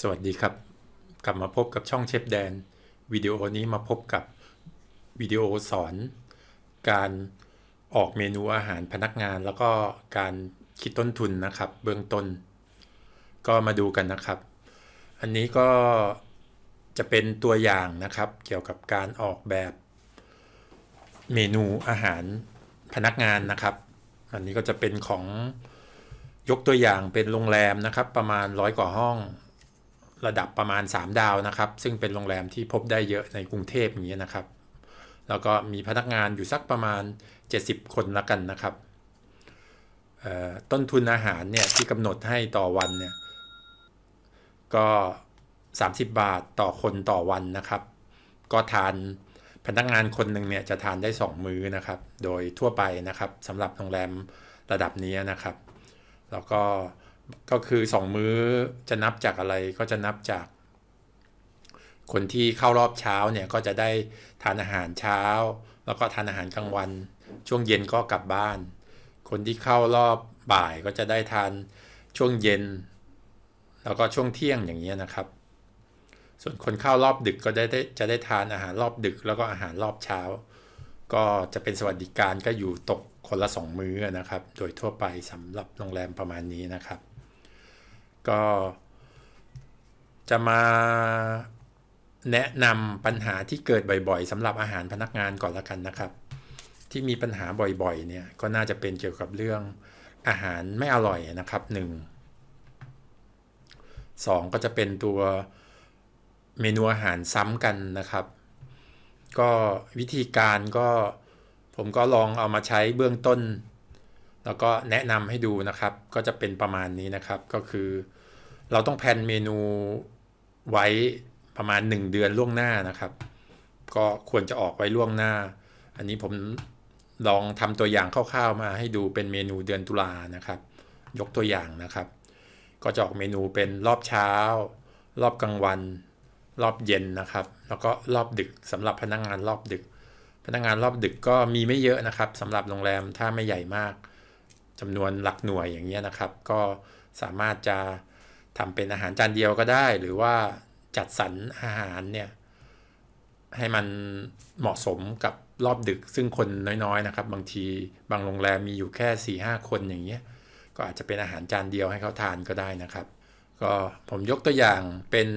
สวัสดีครับ กลับมาพบกับช่องเชฟแดน วิดีโอนี้มาพบกับวิดีโอสอน การออกเมนูอาหารพนักงาน แล้วก็การคิดต้นทุนนะครับ เบื้องต้น ก็มาดูกันนะครับ อันนี้ก็จะเป็นตัวอย่างนะครับ เกี่ยวกับการออกแบบเมนูอาหารพนักงานนะครับ อันนี้ก็จะเป็นของ ยกตัวอย่างเป็นโรงแรมนะครับ ประมาณร้อยกว่าห้อง ระดับประมาณ 3 ดาวนะครับ ซึ่งเป็นโรงแรมที่พบได้เยอะในกรุงเทพอย่างนี้ยนะครับ แล้วก็มีพนักงานอยู่สักประมาณ 70 คนละกันนะครับต้นทุนอาหารเนี่ยที่กำหนดให้ต่อวันเนี่ยก็ 30 บาทต่อคนต่อวันนะครับ ก็ทานพนักงานคนหนึ่งเนี่ยจะทานได้ 2 มื้อนะครับ โดยทั่วไปนะครับสำหรับโรงแรมระดับนี้นะครับ แล้วก็ก็คือ2มื้อจะนับจากอะไรก็จะนับจาก คนที่เข้ารอบเช้าเนี่ยก็จะได้ทานอาหารเช้า แล้วก็ทานอาหารกลางวัน ช่วงเย็นก็กลับบ้าน คนที่เข้ารอบบ่ายก็จะได้ทานช่วงเย็น แล้วก็ช่วงเที่ยงอย่างเงี้ยนะครับ ส่วนคนเข้ารอบดึกก็ได้จะได้ทานอาหารรอบดึก แล้วก็อาหารรอบเช้า ก็จะเป็นสวัสดิการก็อยู่ตกคนละ 2 มื้อนะครับ โดยทั่วไปสำหรับโรงแรมประมาณนี้นะครับ ก็จะมาแนะนำปัญหาที่เกิดบ่อยๆสำหรับอาหารพนักงานก่อนละกันนะครับ ที่มีปัญหาบ่อยๆเนี่ยก็น่าจะเป็นเกี่ยวกับเรื่องอาหารไม่อร่อยนะครับหนึ่งสองก็จะเป็นตัวเมนูอาหารซ้ำกันนะครับ ก็วิธีการก็ผมก็ลองเอามาใช้เบื้องต้น แล้วก็แนะนำให้ดูนะครับ ก็จะเป็นประมาณนี้นะครับ ก็คือ เราต้องแพนเมนูไว้ประมาณ 1 เดือนล่วงหน้านะครับ ก็ควรจะออกไว้ล่วงหน้า อันนี้ผมลองทำตัวอย่างคร่าวๆมาให้ดูเป็นเมนูเดือนตุลานะครับ ยกตัวอย่างนะครับ ก็จะออกเมนูเป็นรอบเช้า รอบกลางวัน รอบเย็นนะครับ แล้วก็รอบดึกสำหรับพนักงานรอบดึก พนักงานรอบดึกก็มีไม่เยอะนะครับสำหรับโรงแรมถ้าไม่ใหญ่มากจำนวนหลักหน่วยอย่างเงี้ยนะครับ ก็สามารถจะทำเป็นอาหารจานเดียวก็ได้ หรือว่าจัดสรรอาหารเนี่ยให้มันเหมาะสมกับรอบดึกซึ่งคนน้อยๆนะครับ บางทีบางโรงแรมมีอยู่แค่4ี่ห้าคนอย่างเงี้ยก็อาจจะเป็นอาหารจานเดียวให้เขาทานก็ได้นะครับ ก็ผมยกตัวอย่างเป็น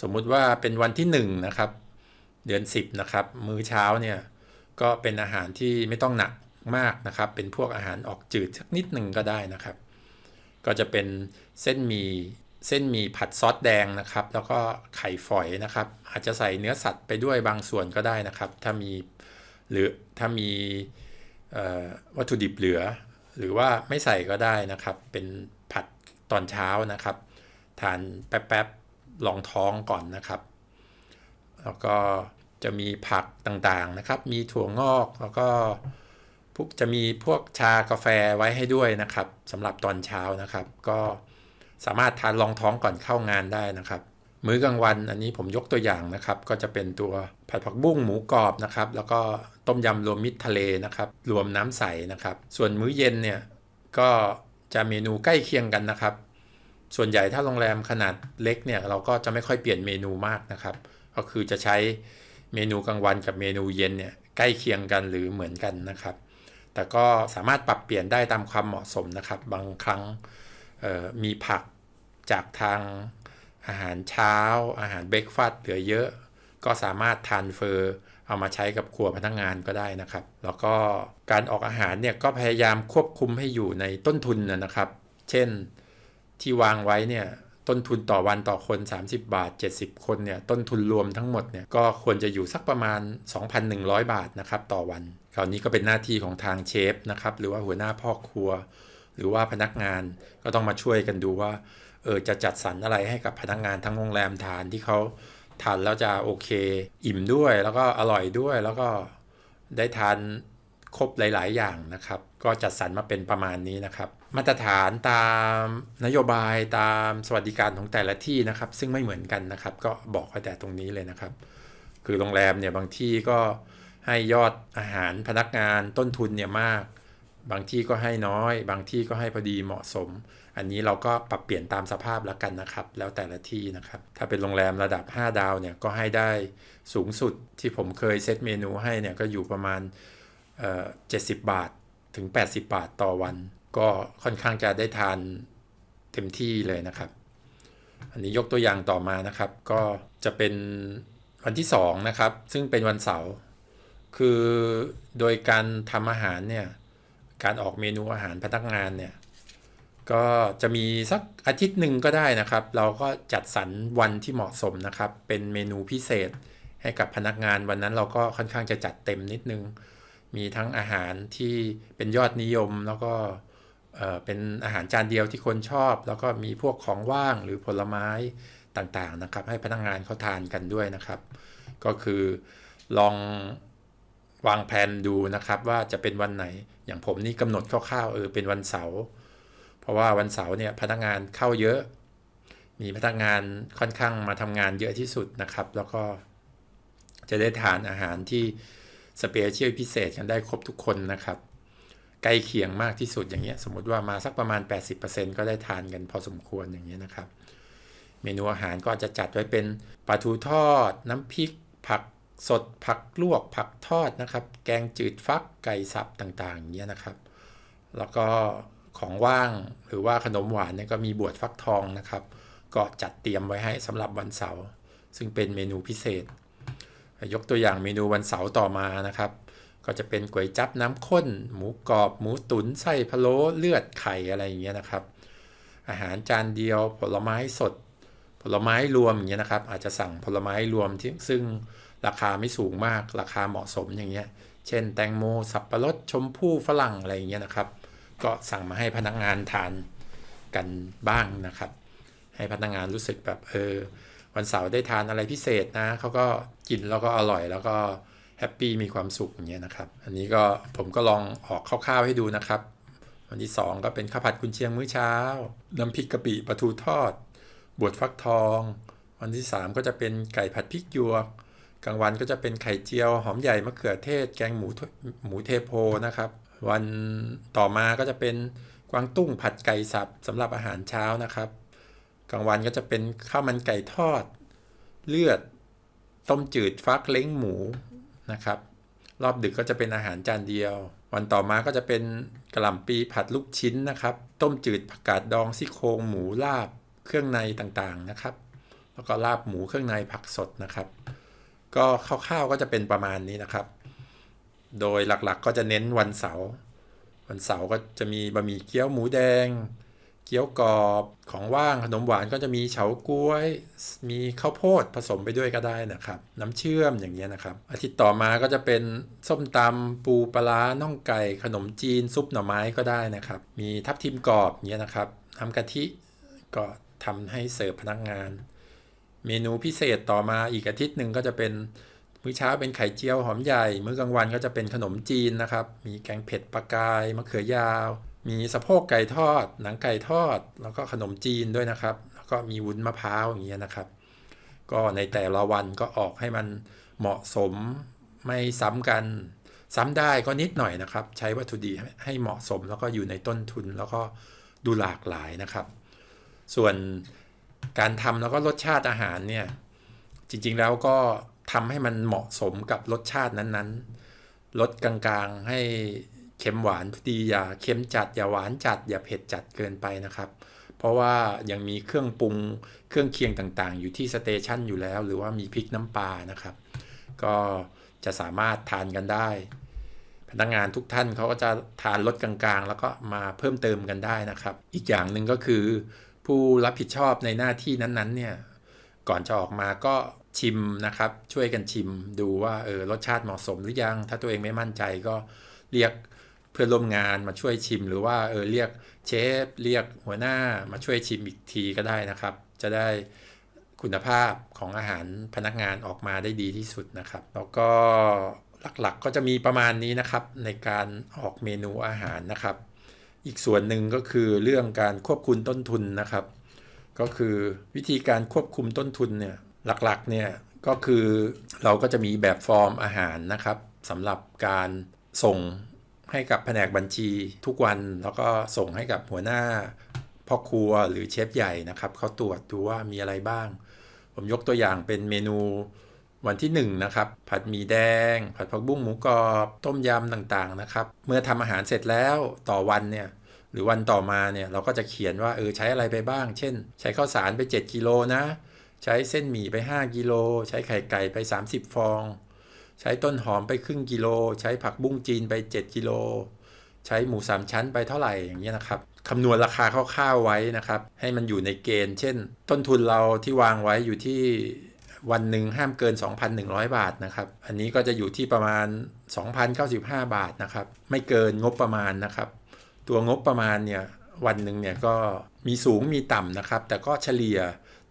สมมุติว่าเป็นวันที่1นนะครับ เดือน 10นะครับ มื้อเช้าเนี่ยก็เป็นอาหารที่ไม่ต้องหนักมากนะครับ เป็นพวกอาหารออกจืดสักนิดหนึ่งก็ได้นะครับ ก็จะเป็นเส้นหมี่เส้นหมี่ผัดซอสแดงนะครับ แล้วก็ไข่ฝอยนะครับ อาจจะใส่เนื้อสัตว์ไปด้วยบางส่วนก็ได้นะครับ ถ้ามีหรือถ้ามีวัตถุดิบเหลือ หรือว่าไม่ใส่ก็ได้นะครับ เป็นผัดตอนเช้านะครับ ทานแป๊บๆ ลองท้องก่อนนะครับ แล้วก็จะมีผักต่างๆนะครับ มีถั่วงอกแล้วก็พวกจะมีพวกชากาแฟไว้ให้ด้วยนะครับสำหรับตอนเช้านะครับ ก็สามารถทานรองท้องก่อนเข้างานได้นะครับ มื้อกลางวันอันนี้ผมยกตัวอย่างนะครับ ก็จะเป็นตัวผัดผักบุ้งหมูกรอบนะครับ แล้วก็ต้มยำรวมมิตรทะเลนะครับ รวมน้ำใสนะครับ ส่วนมื้อเย็นเนี่ยก็จะเมนูใกล้เคียงกันนะครับ ส่วนใหญ่ถ้าโรงแรมขนาดเล็กเนี่ยเราก็จะไม่ค่อยเปลี่ยนเมนูมากนะครับ ก็คือจะใช้เมนูกลางวันกับเมนูเย็นเนี่ยใกล้เคียงกันหรือเหมือนกันนะครับ แต่ก็สามารถปรับเปลี่ยนได้ตามความเหมาะสมนะครับ บางครั้งมีผักจากทางอาหารเช้า อาหารเบรกฟาสต์เหลือเยอะ ก็สามารถทานเฟอร์เอามาใช้กับครัวพนักงงานก็ได้นะครับ แล้วก็การออกอาหารเนี่ยก็พยายามควบคุมให้อยู่ในต้นทุนนะครับ เช่น ที่วางไว้เนี่ยต้นทุนต่อวันต่อคน 30 บาท 70 คนเนี่ยต้นทุนรวมทั้งหมดเนี่ยก็ควรจะอยู่สักประมาณ 2,100 บาทนะครับต่อวัน คราวนี้ก็เป็นหน้าที่ของทางเชฟนะครับหรือว่าหัวหน้าพ่อครัว หรือว่าพนักงานก็ต้องมาช่วยกันดูว่าเออจะจัดสรรอะไรให้กับพนักงานทั้งโรงแรมทานที่เขาทานแล้วจะโอเค อิ่มด้วยแล้วก็อร่อยด้วยแล้วก็ได้ทาน ครบหลาย ๆ อย่างนะครับ ก็จัดสรรมาเป็นประมาณนี้นะครับ มาตรฐานตามนโยบายตามสวัสดิการของแต่ละที่นะครับ ซึ่งไม่เหมือนกันนะครับ ก็บอกไว้แต่ตรงนี้เลยนะครับ คือโรงแรมเนี่ยบางที่ก็ให้ยอดอาหารพนักงานต้นทุนเนี่ยมาก บางที่ก็ให้น้อย บางที่ก็ให้พอดีเหมาะสม อันนี้เราก็ปรับเปลี่ยนตามสภาพแล้วกันนะครับ แล้วแต่ละที่นะครับ ถ้าเป็นโรงแรมระดับ 5 ดาวเนี่ยก็ให้ได้สูงสุดที่ผมเคยเซตเมนูให้เนี่ยก็อยู่ประมาณ เอ่อ70บาทถึง 80 บาทต่อวัน ก็ค่อนข้างจะได้ทานเต็มที่เลยนะครับ อันนี้ยกตัวอย่างต่อมานะครับ ก็จะเป็นวันที่2นะครับ ซึ่งเป็นวันเสาร์คือโดยการทำอาหารเนี่ย การออกเมนูอาหารพนักงานเนี่ย ก็จะมีสักอาทิตย์หนึ่งก็ได้นะครับ เราก็จัดสรรวันที่เหมาะสมนะครับ เป็นเมนูพิเศษให้กับพนักงานวันนั้นเราก็ค่อนข้างจะจัดเต็มนิดนึง มีทั้งอาหารที่เป็นยอดนิยม แล้วก็เป็นอาหารจานเดียวที่คนชอบ แล้วก็มีพวกของว่างหรือผลไม้ต่างๆนะครับ ให้พนักงานเขาทานกันด้วยนะครับ ก็คือลองวางแผนดูนะครับ ว่าจะเป็นวันไหน อย่างผมนี่กำหนดคร่าวๆเออเป็นวันเสาร์เพราะว่าวันเสาร์เนี่ยพนักงานเข้าเยอะ มีพนักงานค่อนข้างมาทำงานเยอะที่สุดนะครับ แล้วก็จะได้ทานอาหารที่ สเปเชียลพิเศษกันได้ครบทุกคนนะครับ ใกล้เคียงมากที่สุดอย่างเงี้ย สมมติว่ามาสักประมาณ 80%ก็ได้ทานกันพอสมควรอย่างเงี้ยนะครับ เมนูอาหารก็จะจัดไว้เป็นปลาทูทอด น้ำพริก ผักสด ผักลวก ผักทอดนะครับ แกงจืดฟัก ไก่สับต่างๆอย่างเงี้ยนะครับ แล้วก็ของว่างหรือว่าขนมหวานเนี่ยก็มีบวชฟักทองนะครับ ก็จัดเตรียมไว้ให้สำหรับวันเสาร์ซึ่งเป็นเมนูพิเศษ ยกตัวอย่างเมนูวันเสาร์ต่อมานะครับ ก็จะเป็นก๋วยจั๊บน้ำข้น หมูกรอบ หมูตุ๋นไส้พะโล้เลือดไข่อะไรอย่างเงี้ยนะครับ อาหารจานเดียวผลไม้สด ผลไม้รวมอย่างเงี้ยนะครับ อาจจะสั่งผลไม้รวมที่ซึ่งราคาไม่สูงมากราคาเหมาะสมอย่างเงี้ย เช่น แตงโม สับปะรดชมพู่ฝรั่งอะไรอย่างเงี้ยนะครับ ก็สั่งมาให้พนักงานทานกันบ้างนะครับ ให้พนักงานรู้สึกแบบเออ วันเสาร์ได้ทานอะไรพิเศษนะเขาก็กินแล้วก็อร่อยแล้วก็แฮปปี้มีความสุขอย่างเงี้ยนะครับ อันนี้ก็ผมก็ลองออกคร่าวๆให้ดูนะครับ วันที่ 2 ก็เป็นข้าวผัดกุนเชียงมื้อเช้า น้ำพริกกะปิปลาทูทอด บวชฟักทอง วันที่ 3 ก็จะเป็นไก่ผัดพริกหยวก กลางวันก็จะเป็นไข่เจียวหอมใหญ่มะเขือเทศ แกงหมูหมูเทโพนะครับ วันต่อมาก็จะเป็นกวางตุ้งผัดไก่สับสำหรับอาหารเช้านะครับ กลางวันก็จะเป็นข้าวมันไก่ทอด เลือด ต้มจืดฟักเล้งหมูนะครับ รอบดึกก็จะเป็นอาหารจานเดียว วันต่อมาก็จะเป็นกระหล่ำปีผัดลูกชิ้นนะครับ ต้มจืดผักกาดดองซี่โครงหมูลาบเครื่องในต่างๆนะครับ แล้วก็ลาบหมูเครื่องในผักสดนะครับ ก็คร่าวๆก็จะเป็นประมาณนี้นะครับ โดยหลักๆก็จะเน้นวันเสาร์วันเสาร์ก็จะมีบะหมี่เกี๊ยวหมูแดง เกี๊ยวกรอบของว่างขนมหวานก็จะมีเฉาก๊วย มีข้าวโพดผสมไปด้วยก็ได้นะครับ น้ำเชื่อมอย่างเงี้ยนะครับ อาทิตย์ต่อมาก็จะเป็นส้มตำปูปลาน่องไก่ ขนมจีนซุปหน่อไม้ก็ได้นะครับ มีทับทิมกรอบอย่างเงี้ยนะครับน้ำกะทิก็ทำให้เสิร์ฟพนักงาน เมนูพิเศษต่อมาอีกอาทิตย์หนึ่งก็จะเป็นมื้อเช้าเป็นไข่เจียวหอมใหญ่ มื้อกลางวันก็จะเป็นขนมจีนนะครับ มีแกงเผ็ดปลากายมะเขือยาว มีสะโพกไก่ทอด หนังไก่ทอด แล้วก็ขนมจีนด้วยนะครับ แล้วก็มีวุ้นมะพร้าวอย่างเงี้ยนะครับ ก็ในแต่ละวันก็ออกให้มันเหมาะสมไม่ซ้ำกัน ซ้ำได้ก็นิดหน่อยนะครับ ใช้วัตถุดิบให้เหมาะสม แล้วก็อยู่ในต้นทุนแล้วก็ดูหลากหลายนะครับ ส่วนการทำแล้วก็รสชาติอาหารเนี่ยจริงๆแล้วก็ทำให้มันเหมาะสมกับรสชาตินั้นๆ ลดกลางๆให้ เค็มหวานพอดีอย่าเค็มจัดอย่าหวานจัด อย่าเผ็ดจัดเกินไปนะครับ เพราะว่ายังมีเครื่องปรุงเครื่องเคียงต่างๆ อยู่ที่สเตชันอยู่แล้ว หรือว่ามีพริกน้ำปลานะครับ ก็จะสามารถทานกันได้ พนักงานทุกท่านเขาก็จะทานลดกลางๆ แล้วก็มาเพิ่มเติมกันได้นะครับ อีกอย่างหนึ่งก็คือ ผู้รับผิดชอบในหน้าที่นั้นๆเนี่ยก่อนจะออกมาก็ชิมนะครับ ช่วยกันชิมดูว่าเออรสชาติเหมาะสมหรือยัง ถ้าตัวเองไม่มั่นใจก็เรียก เพื่อนร่วมงานมาช่วยชิม หรือว่าเออเรียกเชฟเรียกหัวหน้ามาช่วยชิมอีกทีก็ได้นะครับ จะได้คุณภาพของอาหารพนักงานออกมาได้ดีที่สุดนะครับ แล้วก็หลักๆก็จะมีประมาณนี้นะครับในการออกเมนูอาหารนะครับ อีกส่วนหนึ่งก็คือเรื่องการควบคุมต้นทุนนะครับ ก็คือวิธีการควบคุมต้นทุนเนี่ยหลักๆเนี่ยก็คือเราก็จะมีแบบฟอร์มอาหารนะครับสำหรับการส่ง ให้กับแผนกบัญชีทุกวัน แล้วก็ส่งให้กับหัวหน้าพ่อครัวหรือเชฟใหญ่นะครับเขาตรวจดูว่ามีอะไรบ้าง ผมยกตัวอย่างเป็นเมนูวันที่1นนะครับ ผัดหมี่แดง ผัดผักบุ้งหมูกรอบ ต้มยำต่างๆนะครับ เมื่อทำอาหารเสร็จแล้วต่อวันเนี่ยหรือวันต่อมาเนี่ยเราก็จะเขียนว่าเออใช้อะไรไปบ้าง เช่น ใช้ข้าวสารไป 7กิโลนะ ใช้เส้นหมี่ไป 5กิโลใช้ไข่ไก่ไป 30 ฟอง ใช้ต้นหอมไปครึ่งกิโล ใช้ผักบุ้งจีนไป 7 กิโล ใช้หมูสามชั้นไปเท่าไหร่อย่างเงี้ยนะครับคำนวณราคาคร่าวๆไว้นะครับ ให้มันอยู่ในเกณฑ์ เช่น ต้นทุนเราที่วางไว้อยู่ที่วันหนึ่งห้ามเกิน 2,100 บาทนะครับ อันนี้ก็จะอยู่ที่ประมาณ 2,095 บาทนะครับ ไม่เกินงบประมาณนะครับ ตัวงบประมาณเนี่ยวันหนึ่งเนี่ยก็มีสูงมีต่ำนะครับ แต่ก็เฉลี่ย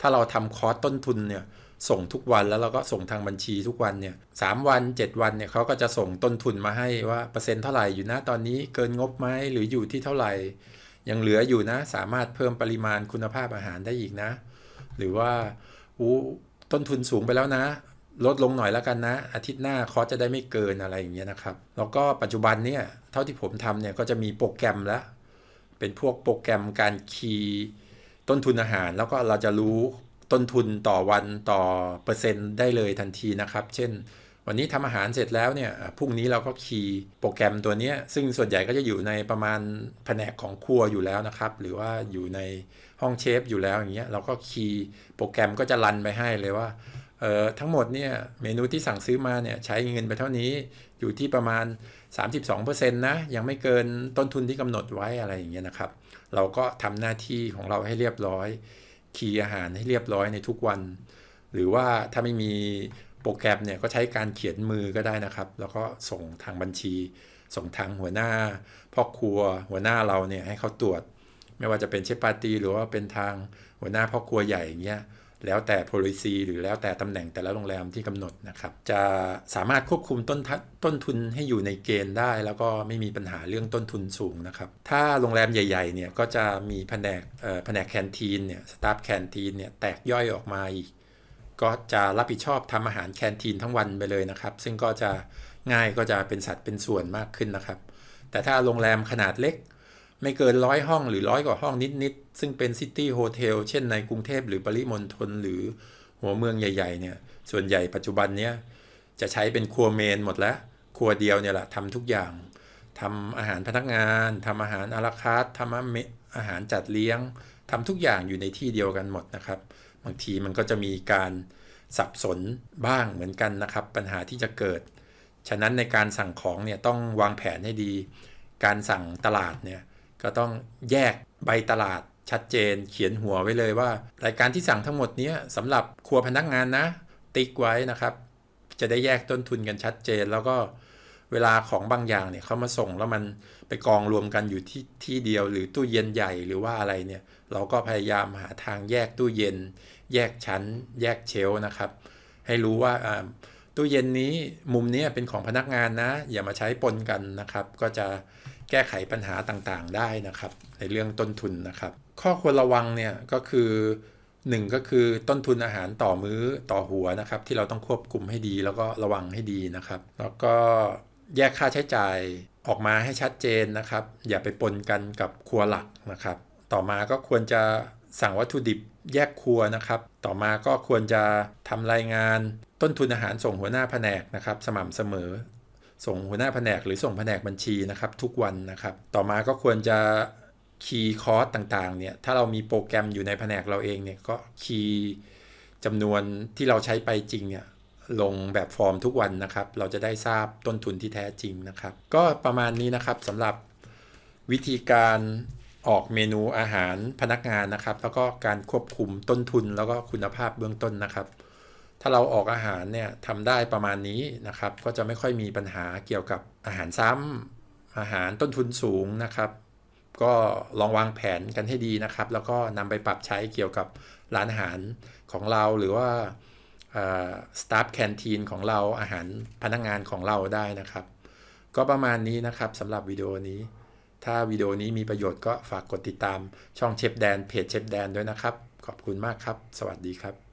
ถ้าเราทำคอร์สต้นทุนเนี่ย ส่งทุกวันแล้วเราก็ส่งทางบัญชีทุกวันเนี่ยสวัน 7 วันเนี่ยเขาก็จะส่งต้นทุนมาให้ว่าเปอร์เซ็นต์เท่าไหร่อยู่นะตอนนี้เกินงบไหมหรืออยู่ที่เท่าไหร่ ยังเหลืออยู่นะ สามารถเพิ่มปริมาณคุณภาพอาหารได้อีกนะ หรือว่าอู้ต้นทุนสูงไปแล้วนะ ลดลงหน่อยแล้วกันนะ อาทิตย์หน้าคอจะได้ไม่เกินอะไรอย่างเงี้ยนะครับ แล้วก็ปัจจุบันเนี่ยเท่าที่ผมทำเนี่ยก็จะมีโปรแกรมแล้วเป็นพวกโปรแกรมการคีย์ต้นทุนอาหารแล้วก็เราจะรู้ ต้นทุนต่อวันต่อเปอร์เซ็นต์ได้เลยทันทีนะครับ เช่น วันนี้ทำอาหารเสร็จแล้วเนี่ยพรุ่งนี้เราก็คีย์โปรแกรมตัวนี้ซึ่งส่วนใหญ่ก็จะอยู่ในประมาณแผนกของครัวอยู่แล้วนะครับ หรือว่าอยู่ในห้องเชฟอยู่แล้วอย่างเงี้ยเราก็คีย์โปรแกรมก็จะรันไปให้เลยว่าเอ่อทั้งหมดเนี่ยเมนูที่สั่งซื้อมาเนี่ยใช้เงินไปเท่านี้อยู่ที่ประมาณ 32%นะยังไม่เกินต้นทุนที่กำหนดไว้อะไรอย่างเงี้ยนะครับ เราก็ทำหน้าที่ของเราให้เรียบร้อย คีย์อาหารให้เรียบร้อยในทุกวัน หรือว่าถ้าไม่มีโปรแกรมเนี่ยก็ใช้การเขียนมือก็ได้นะครับ แล้วก็ส่งทางบัญชี ส่งทางหัวหน้าพ่อครัวหัวหน้าเราเนี่ยให้เขาตรวจ ไม่ว่าจะเป็นเชฟปาร์ตี้หรือว่าเป็นทางหัวหน้าพ่อครัวใหญ่อย่างเงี้ย แล้วแต่ policy หรือแล้วแต่ตำแหน่งแต่ละโรงแรมที่กำหนดนะครับ จะสามารถควบคุมต้นต้นทุนให้อยู่ในเกณฑ์ได้ แล้วก็ไม่มีปัญหาเรื่องต้นทุนสูงนะครับ ถ้าโรงแรมใหญ่ๆเนี่ยก็จะมีแผนกแผนกแคนทีนเนี่ยสตาฟแคนทีนเนี่ยแตกย่อยออกมาอีก ก็จะรับผิดชอบทำอาหารแคนทีนทั้งวันไปเลยนะครับ ซึ่งก็จะง่ายก็จะเป็นสัดเป็นส่วนมากขึ้นนะครับ แต่ถ้าโรงแรมขนาดเล็ก ไม่เกินร้อยห้องหรือร้อยกว่าห้องนิด ๆ ซึ่งเป็นซิตี้โฮเทลเช่นในกรุงเทพหรือปริมณฑลหรือหัวเมืองใหญ่ ๆ เนี่ย ส่วนใหญ่ปัจจุบันเนี้ยจะใช้เป็นครัวเมนหมดแล้ว ครัวเดียวเนี่ยแหละทำทุกอย่างทำอาหารพนักงานทำอาหารอาราคาร์ททำอาหารจัดเลี้ยงทำทุกอย่างอยู่ในที่เดียวกันหมดนะครับ บางทีมันก็จะมีการสับสนบ้างเหมือนกันนะครับ ปัญหาที่จะเกิด ฉะนั้นในการสั่งของเนี่ยต้องวางแผนให้ดี การสั่งตลาดเนี่ย ก็ต้องแยกใบตลาดชัดเจน เขียนหัวไว้เลยว่า รายการที่สั่งทั้งหมดนี้สำหรับครัวพนักงานนะ ติ๊กไว้นะครับ จะได้แยกต้นทุนกันชัดเจน แล้วก็เวลาของบางอย่างเนี่ยเขามาส่งแล้วมันไปกองรวมกันอยู่ที่ที่เดียวหรือตู้เย็นใหญ่หรือว่าอะไรเนี่ย เราก็พยายามหาทางแยกตู้เย็น แยกชั้น แยกเชลนะครับ ให้รู้ว่าตู้เย็นนี้มุมนี้เป็นของพนักงานนะ อย่ามาใช้ปนกันนะครับ ก็จะ แก้ไขปัญหาต่างๆ ได้นะครับ ในเรื่องต้นทุนนะครับ ข้อควรระวังเนี่ยก็คือ 1 ก็คือต้นทุนอาหารต่อมื้อต่อหัวนะครับ ที่เราต้องควบคุมให้ดีแล้วก็ระวังให้ดีนะครับ แล้วก็แยกค่าใช้จ่ายออกมาให้ชัดเจนนะครับ อย่าไปปนกันกับครัวหลักนะครับ ต่อมาก็ควรจะสั่งวัตถุดิบแยกครัวนะครับ ต่อมาก็ควรจะทำรายงานต้นทุนอาหารส่งหัวหน้าแผนกนะครับ สม่ำเสมอ ส่งหัวหน้าแผนกหรือส่งแผนกบัญชีนะครับทุกวันนะครับ ต่อมาก็ควรจะคีย์คอร์สต่างๆเนี่ยถ้าเรามีโปรแกรมอยู่ในแผนกเราเองเนี่ยก็คีย์จำนวนที่เราใช้ไปจริงเนี่ยลงแบบฟอร์มทุกวันนะครับ เราจะได้ทราบต้นทุนที่แท้จริงนะครับ ก็ประมาณนี้นะครับสำหรับวิธีการออกเมนูอาหารพนักงานนะครับ แล้วก็การควบคุมต้นทุนแล้วก็คุณภาพเบื้องต้นนะครับ ถ้าเราออกอาหารเนี่ยทำได้ประมาณนี้นะครับ ก็จะไม่ค่อยมีปัญหาเกี่ยวกับอาหารซ้ำอาหารต้นทุนสูงนะครับ ก็ลองวางแผนกันให้ดีนะครับ แล้วก็นำไปปรับใช้เกี่ยวกับร้านอาหารของเราหรือว่าสตาฟแคนทีนของเราอาหารพนักงงานของเราได้นะครับ ก็ประมาณนี้นะครับสำหรับวิดีโอนี้ ถ้าวิดีโอนี้มีประโยชน์ก็ฝากกดติดตามช่องเชฟแดนเพจเชฟแดนด้วยนะครับ ขอบคุณมากครับ สวัสดีครับ